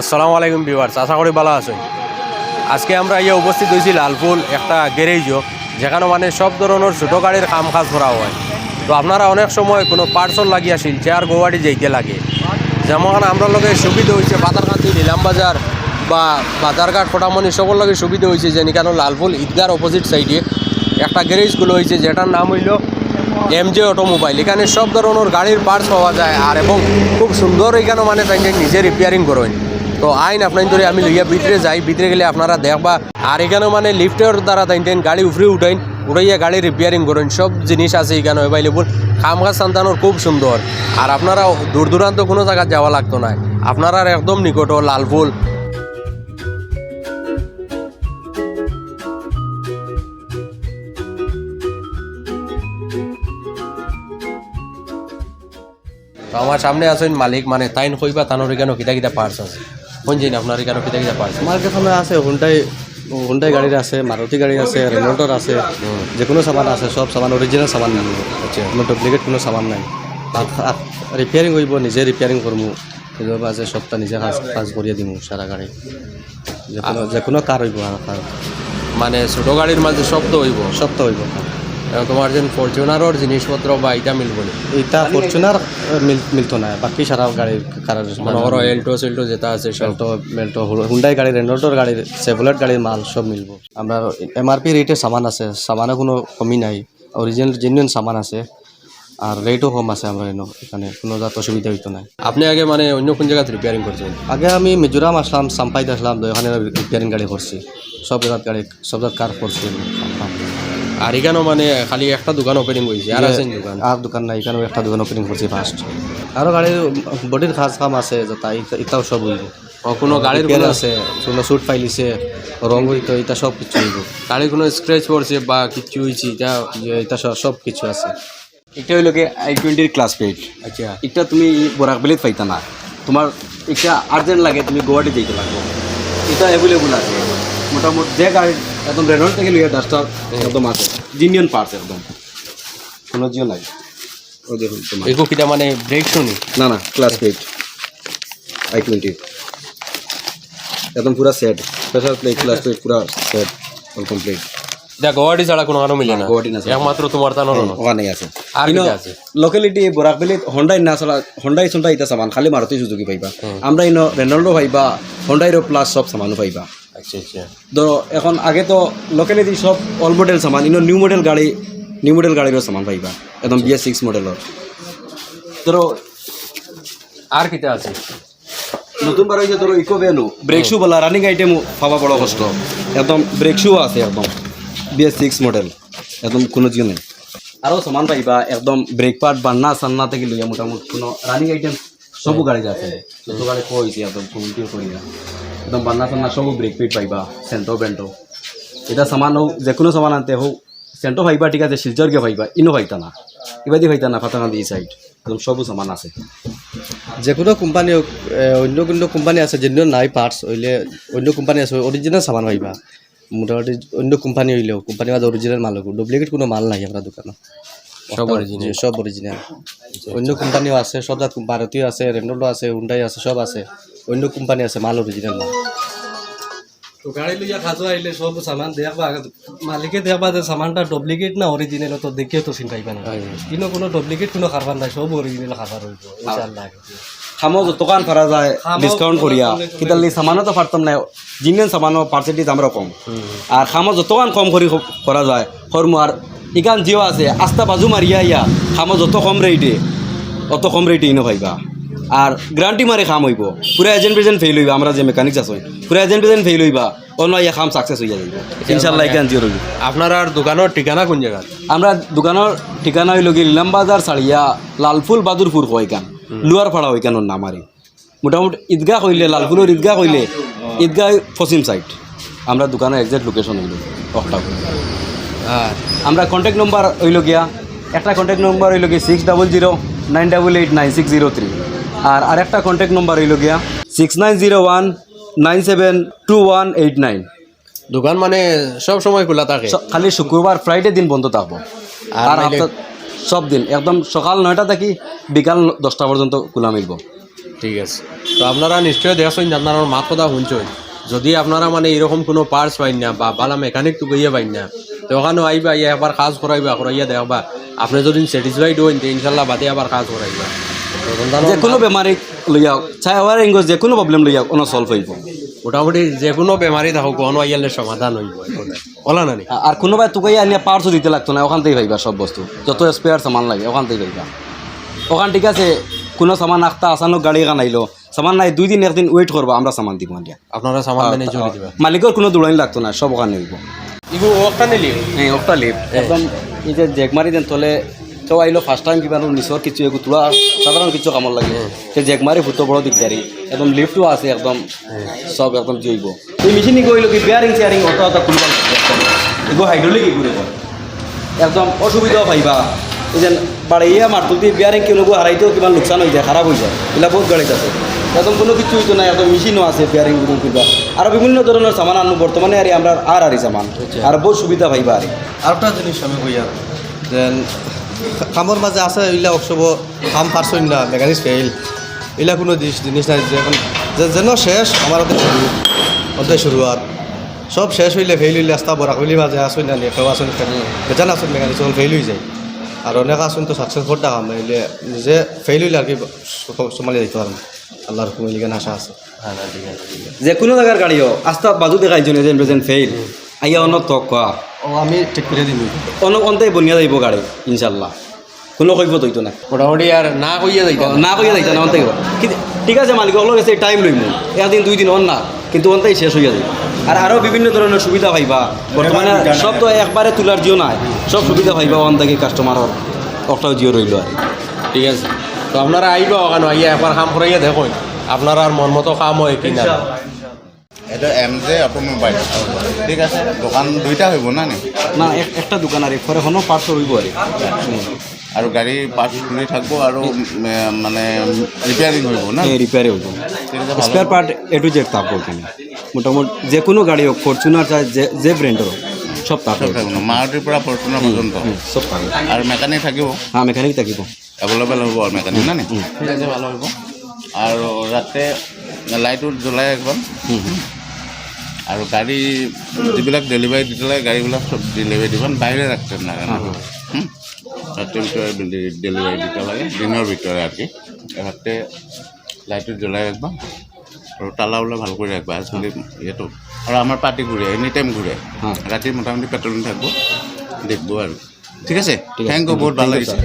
আসসালামু আলাইকুম ভিউয়ার্স, আশা করি ভালো আছেন। আজকে আমরা ইয়ে উপস্থিত হয়েছি লালপুল একটা গ্যারেজও, যেখানে মানে সব ধরনের ছোটো গাড়ির কাম কাজ করা হয়। তো আপনারা অনেক সময় কোনো পার্সল লাগিয়া শিলচর, গৌহাটি যাইতে লাগে। যেমন আমরা লগে সুবিধা হয়েছে পাতারকান্দি নিলাম বাজার বা বাজারঘাট, ফটামনি সকল লগে সুবিধা হয়েছে যে কেন লালপুল ঈদগার অপোজিট সাইডে একটা গ্যারেজগুলো হয়েছে, যেটার নাম হইল এম জে অটোমোবাইল। এখানে সব ধরনের গাড়ির পার্টস পাওয়া যায় আর এবং খুব সুন্দর এখানে মানে নিজে রিপেয়ারিং করেন তো আইন আপনার ধরে আমি লইয়া ভিতরে যাই, ভিতরে গেলে আপনারা দেখবা। আর এখানেও মানে লিফটের দ্বারা তাই গাড়ি উফরে উঠাইন, উঠাইয়া গাড়ি রিপেয়ারিং করেন। সব জিনিস আছে এখানে অ্যাভেলেবল কাজ সন্তানোর খুব সুন্দর। আর আপনারা দূর দূরান্ত কোনো জায়গায় যাওয়া লাগতো না। আপনারা একদম নিকট লালফুল তো আমার সামনে আছেন মালিক মানে তাইন কইবা তানোর এখানে কিতা কিতা পার্টস আছে। কোন জিন আপনার এখানে কিতা কিতা পার্টস আমার কাছে আছে হুন্ডাই হুন্ডাই গাড়ির আছে মারুতি গাড়ি আছে রেনোটর আছে যে কোনো সামান আছে সব সামান অরিজিনাল সামান নিব আচ্ছা। কোনো ডুপ্লিকেট কোনো সামান নাই। রিপেয়ারিং করব নিজে রিপেয়ারিং করব নিজৰ আছে সবটা নিজে কাজ কাজ করিয়ে দিব সারা গাড়ি। যে কোনো যে কোনো কার হইব মানে ছোট গাড়ির মাঝে শব্দ হইব। সবটা হইব। তোমার যেন ফরচুনারর জিনিসপত্র বা এটা মিলব না এইটা ফরচুনার মিল মিলতো না বাকি সারা গাড়ির কারার ওর এল্টো সেল্টো যেটা আছে সব। মেল্টো হুন্ডাই গাড়ি রেনোটর গাড়ির সেভুলেট গাড়ির মাল সব মিলব। আমরা এমআরপি রেটে সামান আছে। সামানে কোনো কমি নাই। অরিজিনাল জেনুইন সামান আছে। আর রেটও কম আছে আমরা এনো এখানে কোনো জাত অসুবিধা হইতো না আপনি আগে মানে অন্য কোন জায়গাতে রিপেয়ারিং করছেন আগে আমি মিজোরাম আসলাম সাম্পাইতে আসলাম তো এখানে রিপেয়ারিং গাড়ি করছি সব জায়গাত গাড়ি সব জায়গাত কার করছি আর এখানেও মানে খালি একটা দোকান ওপেনিং হয়েছে আর আছেন দোকান? আর দোকান নাই এখানেও একটা দোকান ওপেনিং করছি ফার্স্ট আরও গাড়ির বডির খাস কাম আছে যেটা ইটা- ইটাও সব হইব। ও কোনো গাড়ির কোনো আছে কোনো সুট ফাইলিছে রং হইতো এটা সব কিছু হইব। গাড়ির কোনো স্ক্র্যাচ পড়ছে বা কিছু হয়েছে এটা এটা সব কিছু আছে। এটা হইল কি আই টোয়েন্টির ক্লাস পেড আচ্ছা। এটা তুমি বরাকবেলিত পাইতা না। তোমার এটা আর্জেন্ট লাগে তুমি গুয়াহাটি যাইতে লাগবে। এটা অ্যাভেলেবল আছে। মোটামুটি যে গাড়ি একদম রেনল্ট থেকে লইয়া ডাস্টার একদম আছে। জিনিয়ন পার্টস একদম। কোনো জিও নাই? ও দেখুন তোমার। এগো কিটা মানে ব্রেক শুনি না? না ক্লাস পেড আই টোয়েন্টি একদম পুরা সেট স্পেশাল প্লে ক্লাস পেড পুরা সেট অল কমপ্লিট এটা গৌহাটি ছাড়া কোনো কারণ মিলে না। গুয়াহাটি না। একমাত্র তোমার তানোর ওখানে আছে। আর কিটা আছে? লোকেলিটি বরাকবেলি হন্ডাই না চলা হন্ডাই সন্ডাই ইটা সামান খালি মারুতি সুজুকি পাইবা। আমরা ইনো রেনল্ডো পাইবা হন্ডাইরো প্লাস সব সামানো পাইবা। আচ্ছা আচ্ছা। ধরো এখন আগে তো লোকেলিটি সব অল মডেল সামান ইনো নিউ মডেল গাড়ি নিউ মডেল গাড়িরও সামান পাইবা একদম বিএস সিক্স মডেলর ধরো আর কিটা আছে? নতুন বার হয়েছে ধরো ইকো ভ্যানু ব্রেক শু বলা রানিং আইটেম পাওয়া বড় কষ্ট। একদম ব্রেক শু আছে একদম বিএস সিক্স মডেল একদম কোনো জিও নেই। আরও সমান পাইবা একদম ব্রেক পার্ট বান্না সান্না থেকে লইয়া মোটামুটি কোনো রানিং আইটেম সবু গাড়িতে আছে। যত গাড়ি কইছে একদম কোনটিও করি না একদম বান্না সান্না সবু ব্রেক পাইবা সেন্টো বেন্টো এটা সামান হোক যে কোনো সামান আনতে হোক সেন্টো পাইবা ঠিক আছে শিলচরকে পাইবা ইনো পাইতা না। ইবাদি পাইতা না ফাতাকান্দি এই সাইড একদম সবু সামান আছে। যে কোনো কোম্পানি হোক অন্য কোনো কোম্পানি আছে, যেন নাই পার্টস হইলে অন্য কোম্পানি আছে অরিজিনাল সামান পাইবা মোটামুটি অন্য কোম্পানি হইলেও কোম্পানি মাঝে অরিজিনাল মাল হোক ডুপ্লিকেট কোনো মাল নাই আমরা দোকানত। সব অরিজিনাল অন্য কোম্পানিও আছে সব জাত ভারতীয় আছে রেনোল্ডো আছে হুন্ডাই আছে সব আছে। অন্য কোম্পানি আছে মাল অরিজিনাল মাল তো গাড়ি লইয়া খাজো আইলে সব সামান দেখবা মালিকে দেখবা যে সামানটা ডুপ্লিকেট না অরিজিনাল তো দেখে তো চিন্তাই না। কিন্তু কোনো ডুপ্লিকেট কোনো খাবার নাই সব অরিজিনাল খাবার হইব ইনশাআল্লাহ খামো যতক্ষণ পারা যায় ডিসকাউন্ট করিয়া। কিতালি সামানও তো পারতাম না জিনিয়ান সামানও পার্সেন্টেজ আমরা কম আর খামো যতক্ষণ কম করি করা যায় ফর্মু আর ইকান জিও আছে আস্তা বাজু মারিয়া ইয়া। খামো যত কম রেটে অত কম রেটে ইনো পাইবা আর গ্যারান্টি মারে খাম হইব। পুরা এজেন্ট পেজেন্ট ফেল হইবা আমরা যে মেকানিক্স আছে। পুরা এজেন্ট পেজেন্ট ফেল হইবা অন্য ইয়া খাম সাকসেস হইয়া যাইব ইনশাল্লাহ ইকান জিও রইব আপনার আর দোকানের ঠিকানা কোন জায়গা আমরা দোকানের ঠিকানা হইল কি ইলাম বাজার সারিয়া লালফুল বাদুরপুর কয়কান লুয়ার ফাড়া ওইখান নামারি মোটামুটি ঈদগাহ কইলে লালফুলের ঈদগাহ কইলে ঈদগাহ পশ্চিম সাইড আমরা দোকানের একজ্যাক্ট লোকেশন হইল অফটা আর আমরা কন্ট্যাক্ট নম্বর হইল গিয়া একটা কন্ট্যাক্ট নম্বর হইল গিয়া six double zero nine double eight nine six zero three আর আরেকটা কন্ট্যাক্ট নম্বর হইল গিয়া six nine zero one nine seven two one eight nine দোকান মানে সব সময় খোলা থাকে। খালি শুক্রবার ফ্রাইডে দিন বন্ধ থাকব। আর সব দিন একদম সকাল নয়টা থেকে বিকাল দশটা পর্যন্ত খোলা মিলব। ঠিক আছে। তো আপনারা নিশ্চয়ই দেখছেন যে আপনার মাত কথা শুনছেন। যদি আপনারা মানে এরকম কোনো পার্টস পাইন না বা বালা মেকানিক তো গইয়া পাইন না তো ওখানে আইবা ইয়া একবার কাজ করাইবা করাইয়া দেখবা। আপনি যদি স্যাটিসফাইড হইন তো ইনশাল্লাহ বাদে আবার কাজ করাইবা। যে কোনো বেমারি লইয়া চাই আবার ইংজ যে কোনো প্রবলেম লইয়া কোনো সলভ হইব। মোটামুটি যে কোনো বেমারি থাকুক কোনো আইয়ালে সমাধান হইব বলা না আর কোনোবাই তোকে আনিয়া পার্টসও দিতে লাগতো না ওখান থেকে ভাইবা সব বস্তু। যত স্পেয়ার সামান লাগে ওখান থেকে ভাইবা ওখান ঠিক আছে কোনো সামান আখতা আসানো গাড়ি এখান আইলো সামান নাই দুই দিন একদিন ওয়েট করব আমরা সামান দিব আপনারা সামান মেনে মালিকের কোনো দৌড়ানি লাগতো না সব ওখানে হইব ইগু ওটা নিলি? হ্যাঁ একটা লিপ একদম এই যে জেক মারি দেন তলে কেউ আইলো ফার্স্ট টাইম কিবা নিচর কিছু একো তোলা সাধারণ কিছু কামত লাগে। সে জেক মারি ভূত বড় দিগদারি একদম লিফটও আছে একদম সব একদম জৈব এই মেশিন কইলো কি বিয়ারিং চেয়ারিং অত অত খুলবা এগো হাইড্রোলিক এগুলো একদম অসুবিধাও পাইবা। এই যে বাড়াইয়া মারতুলতি বিয়ারিং কেউ হারাইতেও কিমান লোকসান হয়ে যায় খারাপ হয়ে যায়। এগুলা বহুত গাড়িতে আছে। একদম কোনো কিছু হইতো না একদম মেশিনও আছে বিয়ারিংগুলো কিবা। আর বিভিন্ন ধরনের সামান আনু বর্তমানে আর আমরা আর আরি সামান। আর বহুত সুবিধা পাইবা আর আরেকটা জিনিস আমি কইয়া যেন কামৰ মাজে আছে এইবিলাক সব কাম পারছই না মেকানিক্স ফেইল। এইবিলাক কোনো জিনিস জিনিস নাই যে এখন যেন শেষ আমার ওদের শুরু। ওদের শুরুয়াত সব শেষ হইলে ফেইল হইলে রাস্তা বরাক হইলে মাঝে আসুন না কেউ আসুন বেজান আসুন মেকানিক্স যখন ফেইল হয়ে যায়। আর অনেক আসুন তো সাকসেস করতে কাম হইলে নিজে ফেইল হইলে আর কি চমালি যাইতে পারেন আল্লাহর হুকুম লিগান আশা আছে। হ্যাঁ না ঠিক আছে যে কোনো জায়গার গাড়িও আস্তা বাজু দেখাই জন্য যেন প্রেজেন্ট ফেইল আইয়া অন্য তক কোয়া। ও আমি ঠিক করে দিম। অন্য অন্তে বনিয়া যাইব গাড়ি ইনশাল্লাহ কোনো কইব তৈতো না। মোটামুটি আর না কইয়া যাইতা না কইয়া যাইতা না অন্তে ঠিক আছে মালিক হলো গেছে টাইম লইম। একদিন দুই দিন অন না। কিন্তু অন্তেই শেষ হইয়া যায় আর আরও বিভিন্ন ধরনের সুবিধা পাইবা। বর্তমানে সব তো একবারে তোলার জিও নাই। সব সুবিধা পাইবা অন থেকে কাস্টমারর একটাও জিও রইল আর। ঠিক আছে। তো আপনারা আইবা ওখানে আইয়া একবার কাম করাইয়া দেখুন। আপনার আর মন মতো কাম হয় কিনা। এটা এম জে অটোমোবাইল ঠিক আছে। দোকান দুইটা হইব না না? এক- একটা দোকান আর এরপরে কোনো পার্টস হইব আর। আৰু গাড়ী পাৰ্টছ খুলি থাকিব আৰু মানে ৰিপেয়াৰিং হইব না? রিপেয়ারে হইব। Spare part A to Z থাকব এখানে মোটামুটি যে কোনো গাড়ি হোক ফরচুনার চাই যে যে ব্র্যান্ডের হোক সব থাকবে। মাৰুতিৰ পৰা ফৰ্চুনাৰ পৰ্যন্ত সব থাকবে আৰু মেকানিক থাকিব? হ্যাঁ মেকানিক থাকিব। এভেইলেবল হ'ব আৰু মেকানিক না নি? ঠিক আছে ভালো হ'ব আৰু ৰাতে লাইটটো জ্বলাই একবাৰ আৰু গাড়ী যিবিলাক ডেলিভাৰী দিতে লাগে গাড়ীবিলাক চব ডেলিভাৰী দিব বাহিৰে ৰাখতে নালাগে ৰাতিৰ ভিতৰে ডেলিভাৰী দিতে লাগে দিনৰ ভিতৰে আর কি। ৰাতে লাইটটো জ্বলাই ৰাখবা আৰু তালা ওলা ভালো কৰি ৰাখবা আজিকালি ইয়াতো আৰু আমাৰ পাৰ্টি ঘূৰে এনি টাইম ঘূৰে। ৰাতি মোটামুটি পেট্ৰলিং থাকিব দেখব আৰু। ঠিক আছে? থেংক ইউ বহুত ভালো লাগিছে।